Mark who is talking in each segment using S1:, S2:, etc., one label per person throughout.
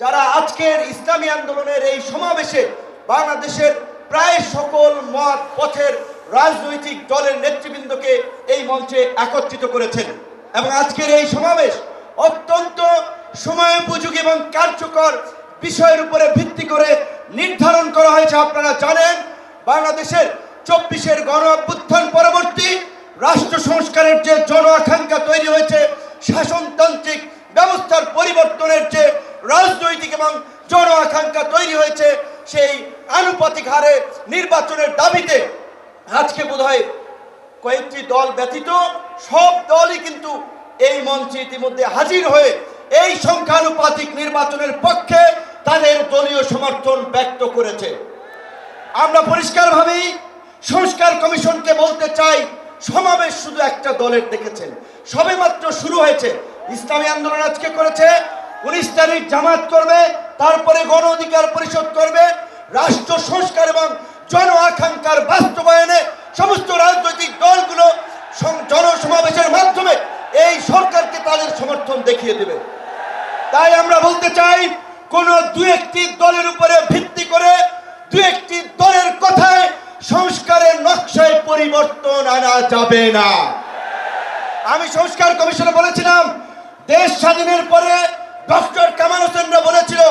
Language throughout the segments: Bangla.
S1: যারা আজকের ইসলামী আন্দোলনের এই সমাবেশে বাংলাদেশের প্রায় সকল মত, পথের রাজনৈতিক দলের নেতৃবৃন্দকে এই মঞ্চে একত্রিত করেছেন। এবং আজকের এই সমাবেশ অত্যন্ত সময়োপযোগী এবং কার্যকর বিষয়ের উপরে ভিত্তি করে নির্ধারণ করা হয়েছে। আপনারা জানেন, বাংলাদেশের চব্বিশের গণ অভ্যুত্থান পরবর্তী রাষ্ট্র সংস্কারের যে জন আকাঙ্ক্ষা তৈরি হয়েছে, শাসনতান্ত্রিক ব্যবস্থার পরিবর্তনের যে রাজনৈতিক এবং জন আকাঙ্ক্ষা তৈরি হয়েছে সেই আনুপাতিক হারে নির্বাচনের দাবিতে। আজকে বোধ হয় কয়েকটি দল ব্যতীত সব দলই কিন্তু এই মঞ্চে ইতিমধ্যে হাজির হয়ে এই সংখ্যানুপাতিক নির্বাচনের পক্ষে তাদের দলীয় সমর্থন ব্যক্ত করেছে। আমরা পরিষ্কারভাবেই সংস্কার কমিশনকে বলতে চাই, সমাবেশ শুধু একটা দলের দেখেছেন। সবেমাত্র শুরু হয়েছে। ইসলামী আন্দোলন আজকে করেছে তারিখ জামাত করবে, তারপরে গণ অধিকার পরিষদ করবে, রাষ্ট্র সংস্কার এবং জন আকাঙ্ক্ষার বাস্তবায়নে সমস্ত রাজনৈতিক দলগুলো সম- জনসমাবেশের মাধ্যমে এই সরকারকে তাদের সমর্থন দেখিয়ে দেবে। তাই আমরা বলতে চাই, কোন দু একটি দলের উপরে ভিত্তি করে দু একটি দলের কথায় সংস্কারের নকশায় পরিবর্তন আনা যাবে না। আমি সংস্কার কমিশনে বলেছিলাম, দেশ স্বাধীনের পরে ডক্টর কামাল হোসেনরা বলেছিল,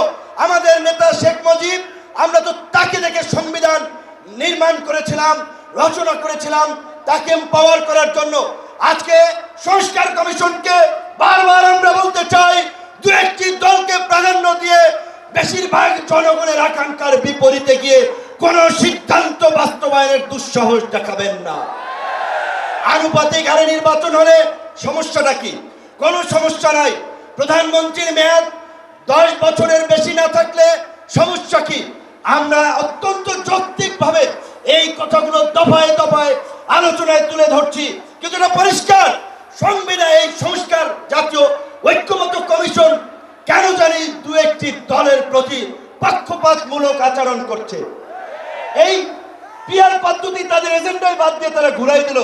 S1: আমাদের নেতা শেখ মুজিব, আমরা তো তাকে দেখে সংবিধান নির্মাণ করেছিলাম, রচনা করেছিলাম, তাকে পাওয়ার করার জন্য। আজকে সংস্কার কমিশনকে বারবার আমরা বলতে চাই, দু একটি দলকে প্রাধান্য দিয়ে বেশিরভাগ জনগণের আকাঙ্ক্ষার বিপরীতে গিয়ে কোনো সিদ্ধান্ত বাস্তবায়নের দুঃসাহস দেখাবেন না। আনুপাতিক হারে নির্বাচন হলে সমস্যাটা কি? কোনো সমস্যা নাই। প্রধানমন্ত্রীর মেয়াদ দশ বছরের বেশি না থাকলে সমস্যা কি? আমরা অত্যন্ত যৌক্তিকভাবে এই কথাগুলো দফায় দফায় আলোচনায় তুলে ধরছি। কিন্তু পরিষ্কার। সংবিধান এই সংস্কার জাতীয় ঐক্যমত কমিশন কেন জানি দু একটি দলের প্রতি পক্ষপাতমূলক আচরণ করছে। এই পিয়ার পদ্ধতি তাদের এজেন্ডায় বাদ দিয়ে তারা ঘুরাই দিল।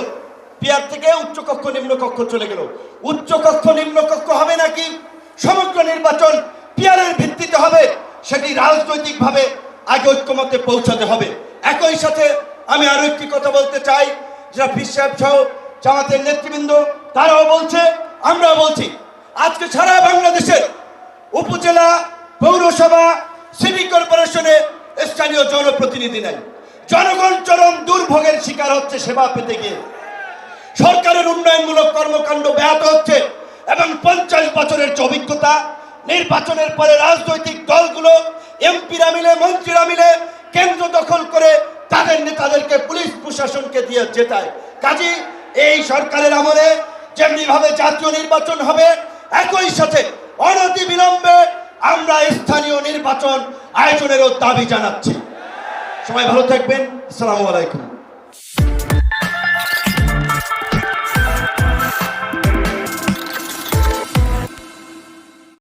S1: পিয়ার থেকে উচ্চ কক্ষ, নিম্ন কক্ষ চলে গেল। উচ্চ কক্ষ, নিম্ন নিম্নকক্ষ হবে নাকি? সমগ্র নির্বাচন পিয়ারের ভিত্তিতে হবে, সেটি রাজনৈতিকভাবে আগে ঐক্যমতে পৌঁছাতে হবে। একই সাথে আমি আরও একটি কথা বলতে চাই যারা সাহেব সহ জামাতের নেতৃবৃন্দ, তারাও বলছে, আমরাও বলছি। আজকে সারা বাংলাদেশের উপজেলা, পৌরসভা, সিটি কর্পোরেশনে স্থানীয় জনপ্রতিনিধি নাই। জনগণ চরম দুর্ভোগের শিকার হচ্ছে সেবা পেতে গিয়ে। সরকারের উন্নয়নমূলক কর্মকাণ্ড ব্যাহত হচ্ছে এবং পঞ্চাশ বছরের যে অভিজ্ঞতা, নির্বাচনের পরে রাজনৈতিক দলগুলো এমপিরা মিলে, মন্ত্রীরা মিলে কেন্দ্র দখল করে তাদের নেতাদেরকে পুলিশ প্রশাসনকে দিয়ে জেতায়। কাজী, এই সরকারের আমলে যেমনি ভাবে জাতীয় নির্বাচন হবে, একই সাথে অনতি বিলম্বে আমরা স্থানীয় নির্বাচন আয়োজনেরও দাবি জানাচ্ছি। সবাই ভালো থাকবেন। আসসালামু আলাইকুম।